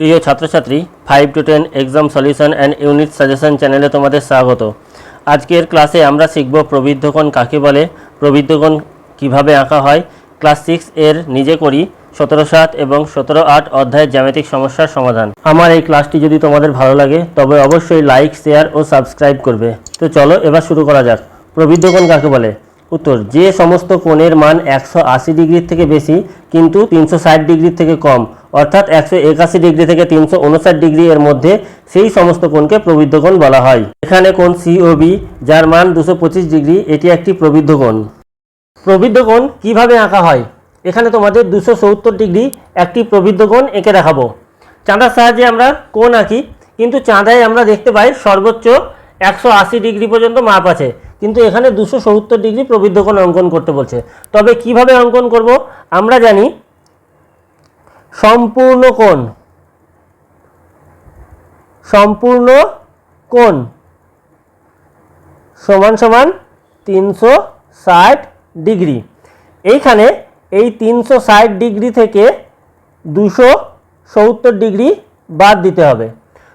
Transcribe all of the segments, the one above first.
প্রিয় ছাত্রছাত্রী five two ten exam solution and unit suggestion চ্যানেলে তোমাদের স্বাগত। আজকের ক্লাসে আমরা শিখব প্রবৃদ্ধকোণ কাকে বলে, প্রবৃদ্ধকোণ কীভাবে আঁকা হয়। ক্লাস সিক্স এর নিজে করি, সতেরো সাত এবং সতেরো আট অধ্যায়ের জ্যামিতিক সমস্যার সমাধান। আমার এই ক্লাসটি যদি তোমাদের ভালো লাগে, তবে অবশ্যই লাইক শেয়ার ও সাবস্ক্রাইব করবে। তো চলো এবার শুরু করা যাক। প্রবৃদ্ধকোণ কাকে বলে? উত্তর, যে সমস্ত কোণের মান একশো আশি ডিগ্রির থেকে বেশি, কিন্তু তিনশো ষাট ডিগ্রির থেকে কম, অর্থাৎ একশো একাশি ডিগ্রি থেকে তিনশো উনষাট ডিগ্রি এর মধ্যে সেই সমস্ত কোণকে প্রবৃদ্ধ কোণ বলা হয়। এখানে কোণ সিওবি যার মান দুশো পঁচিশ ডিগ্রি, এটি একটি প্রবৃদ্ধ কোণ। প্রবৃদ্ধ কোণ কীভাবে আঁকা হয়? এখানে তোমাদের দুশো সত্তর ডিগ্রি একটি প্রবৃদ্ধ কোণ এঁকে দেখাবো। চাঁদার সাহায্যে আমরা কোণ আঁকি, কিন্তু চাঁদায় আমরা দেখতে পাই সর্বোচ্চ একশো আশি ডিগ্রি পর্যন্ত মাপ আছে। কিন্তু এখানে দুশো সত্তর ডিগ্রি প্রবৃদ্ধ কোণ অঙ্কন করতে বলছে। তবে কীভাবে অঙ্কন করব? আমরা জানি সম্পূর্ণ কোণ। সম্পূর্ণ কোণ সমান সমান তিনশো ষাট ডিগ্রি। এইখানে এই তিনশো ষাট ডিগ্রি থেকে দুশো সত্তর ডিগ্রি বাদ দিতে হবে।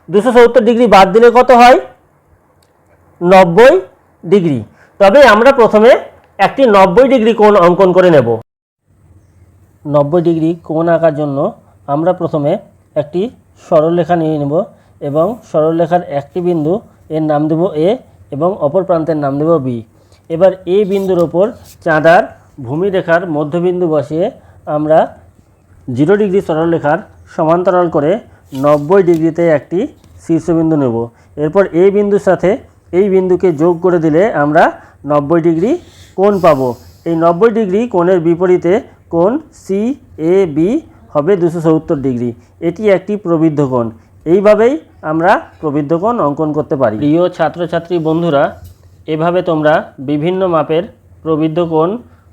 দুশো সত্তর ডিগ্রি বাদ দিলে কত হয়? নব্বই ডিগ্রি। তবে আমরা প্রথমে একটি নব্বই ডিগ্রি কোণ অঙ্কন করে নেব। নব্বই ডিগ্রি কোণ আঁকার জন্য আমরা প্রথমে একটি সরলরেখা নিয়ে নেব এবং সরলরেখার একটি বিন্দু এর নাম দেব এ এবং অপর প্রান্তের নাম দেব বি এবার এই বিন্দুর ওপর চাঁদার ভূমিরেখার মধ্যবিন্দু বসিয়ে আমরা জিরো ডিগ্রি সরলরেখার সমান্তরাল করে নব্বই ডিগ্রিতে একটি শীর্ষবিন্দু নেব। এরপর এই বিন্দুর সাথে এই বিন্দুকে যোগ করে দিলে আমরা নব্বই ডিগ্রি কোণ পাব। এই নব্বই ডিগ্রি কোণের বিপরীতে কোণ সি এ বি হবে দুশো সত্তর ডিগ্রি। এটি একটি প্রবৃদ্ধ কোণ। এইভাবেই আমরা প্রবৃদ্ধ কোণ অঙ্কন করতে পারি। প্রিয় ছাত্রছাত্রী বন্ধুরা, এভাবে তোমরা বিভিন্ন মাপের প্রবৃদ্ধ কোণ,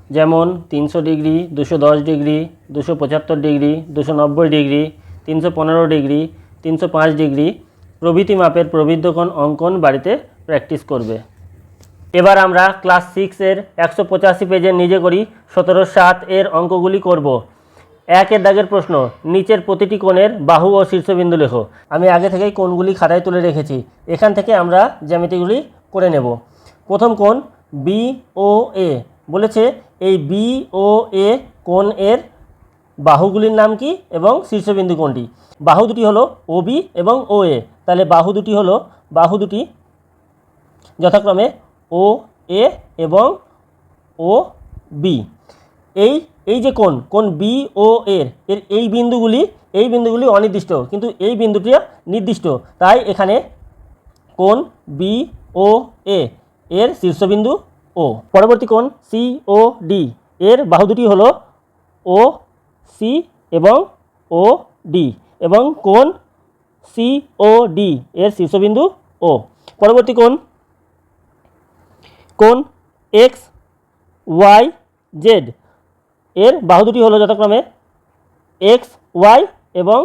যেমন তিনশো ডিগ্রি, দুশো দশ ডিগ্রি, দুশো পঁচাত্তর ডিগ্রি, দুশো নব্বই ডিগ্রি, তিনশো পনেরো ডিগ্রি, তিনশো পাঁচ ডিগ্রি প্রভৃতি মাপের প্রবৃদ্ধ কোণ অঙ্কন বাড়িতে প্র্যাকটিস করবে। এবার আমরা ক্লাস সিক্সের একশো পঁচাশি পেজের নিজে করি সতেরো সাত এর অঙ্কগুলি করব। একের দাগের প্রশ্ন, নিচের প্রতিটি কোণের বাহু ও শীর্ষবিন্দু লেখো। আমি আগে থেকেই কোণগুলি খাতায় তুলে রেখেছি। এখান থেকে আমরা জ্যামিতিগুলি করে নেব। প্রথম কোণ বি ও এ বলেছে এই বি ও এ কোণ এর বাহুগুলির নাম কি এবং শীর্ষবিন্দু কোনটি বাহু দুটি হলো ও বি এবং ও এ তাহলে বাহু দুটি হলো, বাহু দুটি যথাক্রমে ও, এ এবং ও, বি। এই এই যে কোন কোন বি, ও, এর এর এই বিন্দুগুলি এই বিন্দুগুলি অনির্দিষ্ট, কিন্তু এই বিন্দুটি নির্দিষ্ট। তাই এখানে কোন বি, ও, এ, এর শীর্ষবিন্দু ও। পরবর্তী কোণ সি, ও, ডি, এর বাহু দুটি হলো ও, সি এবং ও, ডি এবং কোণ সি, ও, ডি, এর শীর্ষবিন্দু ও। পরবর্তী কোণ কোণ এক্স, ওয়াই, জেড। এর বাহু দুটি হলো যথাক্রমে এক্স, ওয়াই এবং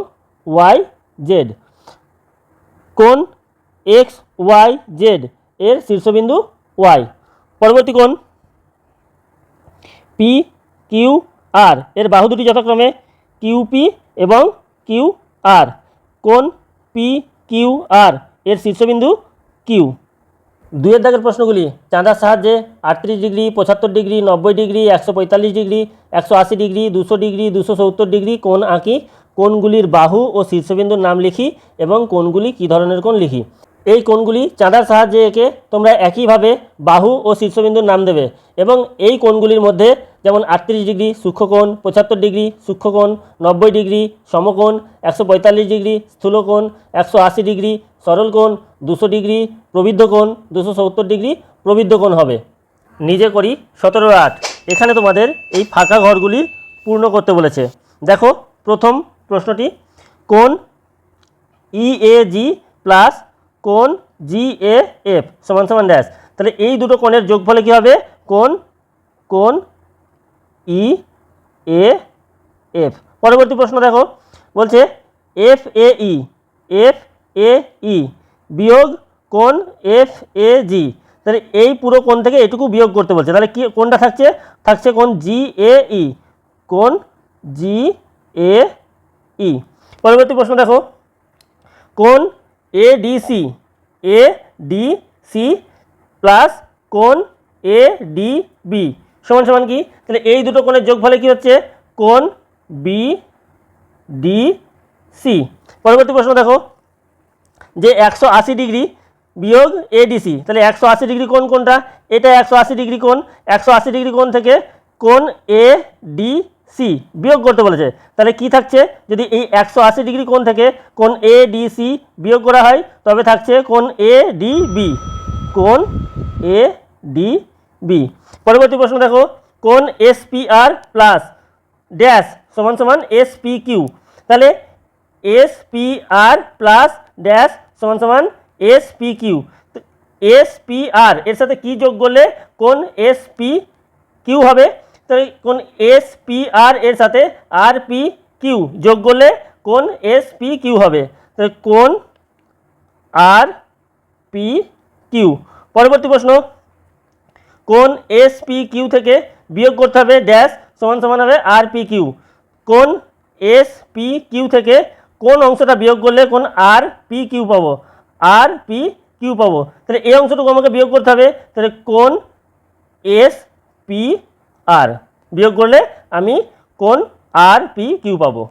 ওয়াই, জেড। কোণ এক্স, ওয়াই, জেড এর শীর্ষবিন্দু ওয়াই। পরবর্তী কোণ পি, কিউ, আর। এর বাহু দুটি যথাক্রমে কিউপি এবং কিউ আর। কোণ পি, কিউ, আর। এর শীর্ষবিন্দু কিউ। দুয়ের দাগের প্রশ্নগুলি, চাঁদার সাহায্যে আটত্রিশ ডিগ্রি, পঁচাত্তর ডিগ্রি, নব্বই ডিগ্রি, একশো পঁয়তাল্লিশ ডিগ্রি, একশো আশি ডিগ্রি, দুশো ডিগ্রি, দুশো সত্তর ডিগ্রি, কোন আঁকি, কোনগুলির বাহু ও শীর্ষবিন্দুর নাম লিখি এবং কোনগুলি কী ধরনের কোন লিখি? এই কোণগুলি চাঁদার সাহায্যে এঁকে তোমরা একইভাবে বাহু ও শীর্ষবিন্দুর নাম দেবে এবং এই কোণগুলির মধ্যে যেমন আটত্রিশ ডিগ্রি সূক্ষ্মকোণ, পঁচাত্তর ডিগ্রি সূক্ষ্মকোণ, নব্বই ডিগ্রি সমকোণ, একশো পঁয়তাল্লিশ ডিগ্রি স্থূলকোণ, একশো আশি ডিগ্রি সরল কোণ দুশো ডিগ্রি প্রবৃদ্ধ কোণ দুশো সত্তর ডিগ্রি প্রবৃদ্ধ কোণ হবে। নিজে করি সতেরো আট। এখানে তোমাদের এই ফাঁকা ঘরগুলি পূর্ণ করতে বলেছে। দেখো প্রথম প্রশ্নটি কোন ই এ জি প্লাস কোণ জি এ এফ, সমান সমান ড্যাশ। তাহলে এই দুটো কোণের যোগফলে কী হবে? কোন কোন ই এ এফ। পরবর্তী প্রশ্ন দেখো। বলছে এফ এ ই, এফ এ ই বিয়োগ কোন এফ এ জি। তাহলে এই পুরো কোণ থেকে এটুকু বিয়োগ করতে বলছে। তাহলে কি কোনটা থাকছে? থাকছে কোন জি এ ই কোন জি এ ই। পরবর্তী প্রশ্ন দেখো। কোন A D C A D C plus কোন এ ডি বি সমান সমান কি? তাহলে এই দুটো কোণের যোগফলে কি হচ্ছে? কোন বি ডি সি পরবর্তী প্রশ্ন দেখো, যে একশো আশি ডিগ্রি বিয়োগ এডিসি, তাহলে একশো আশি ডিগ্রি কোণ কোনটা? এটা একশো আশি ডিগ্রি কোণ, একশো আশি ডিগ্রি কোণ থেকে কোণ এ ডি সি বিয়োগ করতে বলেছে। তাহলে কি থাকছে? যদি এই একশো আশি ডিগ্রি কোণ থেকে কোন এ ডি সি বিয়োগ করা হয়, তবে থাকছে কোন এ ডি বি কোণ এ ডি বি পরবর্তী প্রশ্ন দেখো কোন S P R plus dash সমান সমান এস পি কিউ তাহলে S P R plus dash সমান সমান S P Q S P R এর সাথে কি যোগ করলে কোন এস পি কিউ হবে? তাহলে কোন এস পি আর এর সাথে আর পি কিউ যোগ করলে কোন এস পি কিউ হবে? তাহলে কোন আর পি কিউ পরবর্তী প্রশ্ন, কোন এস পি কিউ থেকে বিয়োগ করতে হবে ড্যাশ সমান সমান হবে আর পি কিউ কোন এস পি কিউ থেকে কোন অংশটা বিয়োগ করলে কোন আর পি কিউ পাবো? আর পি কিউ পাবো। তাহলে এই অংশটুকু আমাকে বিয়োগ করতে হবে। তাহলে কোন এস পি আর বিয়োগ করলে আমি কোন আর পি কিউ পাবো।